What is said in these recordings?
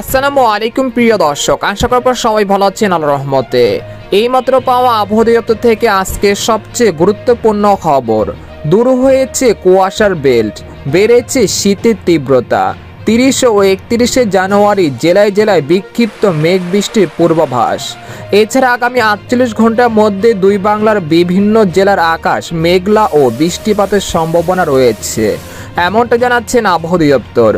আসসালামু আলাইকুম, প্রিয় দর্শক। আশা করব সবাই ভালো আছেন আল্লাহ রহমতে। এইমাত্র পাওয়া আবহাওয়া দপ্তর থেকে আজকে সবচেয়ে গুরুত্বপূর্ণ খবর। দূর হয়েছে কুয়াশার বেল্ট, বেড়েছে শীতের তীব্রতা। তিরিশ ও একত্রিশে জানুয়ারি জেলায় জেলায় বিক্ষিপ্ত মেঘ বৃষ্টির পূর্বাভাস। এছাড়া আগামী আটচল্লিশ ঘণ্টার মধ্যে দুই বাংলার বিভিন্ন জেলার আকাশ মেঘলা ও বৃষ্টিপাতের সম্ভাবনা রয়েছে। এমনটা জানাচ্ছেন আবহাওয়া দপ্তর।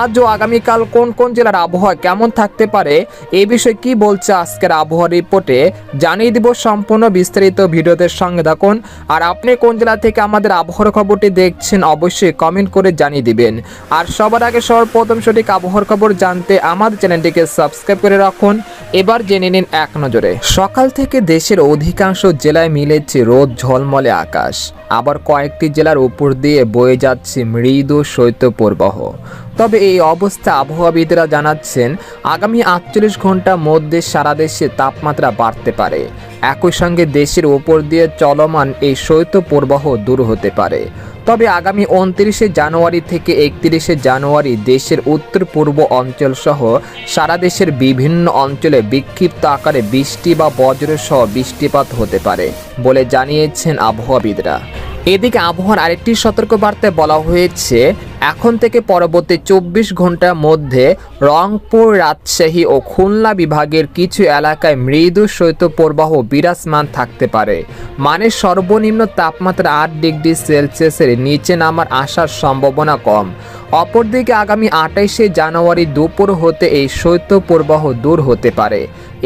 আজ ও আগামীকাল কোন কোন জেলার আবহাওয়া কেমন থাকতে পারে, এ বিষয়ে কি বলছে আজকের আবহাওয়া রিপোর্টে, জানিয়ে দিব সম্পূর্ণ বিস্তারিত ভিডিওতে সঙ্গে থাকুন। আর আপনি কোন জেলা থেকে আমাদের আবহাওয়ার খবরটি দেখছেন, অবশ্যই কমেন্ট করে জানিয়ে দিবেন। আর সবার আগে সর্বপ্রথম সঠিক আবহাওয়ার খবর জানতে আমাদের চ্যানেলটিকে সাবস্ক্রাইব করে রাখুন। এবার জেনে নিন এক নজরে। সকাল থেকে দেশের অধিকাংশ জেলায় মিলেছে রোদ, ঝলমলে আকাশ। আবার কয়েকটি জেলার উপর দিয়ে বয়ে যাচ্ছে মৃদু শৈত্যপ্রবাহ। তবে এই অবস্থা আবহাওয়াবিদরা জানাচ্ছেন, আগামী আটচল্লিশ ঘণ্টার মধ্যে সারা দেশে তাপমাত্রা বাড়তে পারে। একই সঙ্গে দেশের ওপর দিয়ে চলমান এই শৈত্যপ্রবাহ দূর হতে পারে। তবে আগামী উনত্রিশে জানুয়ারি থেকে একত্রিশে জানুয়ারি দেশের উত্তর পূর্ব অঞ্চল সহ সারা দেশের বিভিন্ন অঞ্চলে বিক্ষিপ্ত আকারে বৃষ্টি বা বজ্র সহ বৃষ্টিপাত হতে পারে বলে জানিয়েছেন আবহাওয়াবিদরা। এদিকে আবহাওয়ার আরেকটি সতর্কবার্তায় বলা হয়েছে এখন থেকে পরবর্তী চব্বিশ ঘণ্টার মধ্যে রংপুর, রাজশাহী ও খুলনা বিভাগের কিছু এলাকায় মৃদু শৈত্যপ্রবাহ বিরাজমান থাকতে পারে। মানে সর্বনিম্ন তাপমাত্রা আট ডিগ্রি সেলসিয়াসের নিচে নামার আসার সম্ভাবনা কম। অপরদিকে আগামী আঠাইশে জানুয়ারি দুপুর হতে এই শৈত্যপ্রবাহ দূর হতে পারে।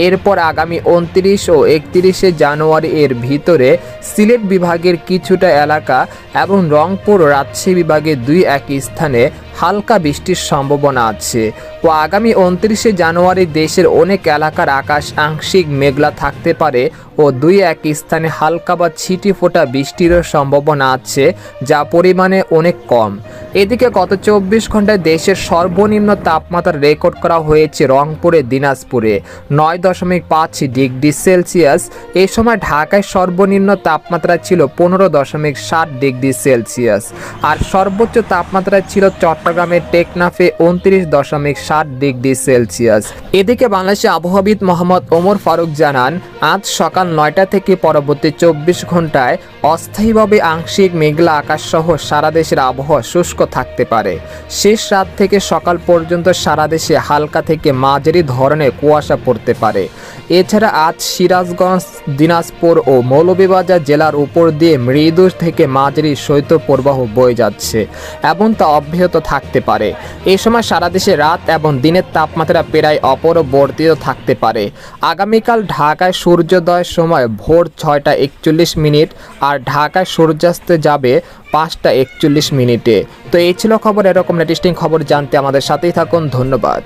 এরপর আগামী উনত্রিশ ও একত্রিশে জানুয়ারি এর ভিতরে সিলেট বিভাগের কিছুটা এলাকা এবং রংপুর, রাজশাহী বিভাগে দুই এক স্থানে হালকা বৃষ্টির সম্ভাবনা আছে। ও আগামী উনত্রিশে জানুয়ারি দেশের অনেক এলাকার আকাশ আংশিক মেঘলা থাকতে পারে ও দুই এক স্থানে হালকা বা ছিটি ফোটা বৃষ্টিরও সম্ভাবনা আছে, যা পরিমাণে অনেক কম। এদিকে গত চব্বিশ ঘন্টায় দেশের সর্বনিম্ন তাপমাত্রা রেকর্ড করা হয়েছে রংপুরে, দিনাজপুরে, নয় দশমিক পাঁচ ডিগ্রি সেলসিয়াস। এ সময় ঢাকায় সর্বনিম্ন তাপমাত্রা ছিল পনেরো দশমিক সাত ডিগ্রি সেলসিয়াস। আর সর্বোচ্চ তাপমাত্রা ছিল চট্টগ্রামের টেকনাফে উনত্রিশ দশমিক সাত ডিগ্রি সেলসিয়াস। এদিকে বাংলাদেশের আবহাওয়াবিদ মোহাম্মদ ওমর ফারুক জানান, আজ সকাল নয়টা থেকে পরবর্তী চব্বিশ ঘন্টায় অস্থায়ীভাবে আংশিক মেঘলা আকাশ সহ সারা দেশের আবহাওয়া শুষ্ক থাকতে পারে। শেষ রাত থেকে সকাল পর্যন্ত সারা দেশে হালকা থেকে মাঝারি ধরনের কুয়াশা পড়তে পারে। এছাড়া আজ সিরাজগঞ্জ, দিনাজপুর ও মৌলভীবাজার জেলার উপর দিয়ে মৃদু থেকে মাঝারি শৈত্য প্রবাহ বয়ে যাচ্ছে এবং তা অব্যাহত থাকতে পারে। এই সময় সারা দেশে রাত এবং দিনের তাপমাত্রা প্রায় অপরবর্তিত থাকতে পারে। আগামীকাল ঢাকায় সূর্যোদয়ের সময় ভোর ছয়টা একচল্লিশ মিনিট আর ঢাকায় সূর্যাস্ত যাবে পাঁচটা একচল্লিশ মিনিটে। তো এই ছিল খবর, এরকম লেটেস্টিং খবর জানতে আমাদের সাথেই থাকুন। ধন্যবাদ।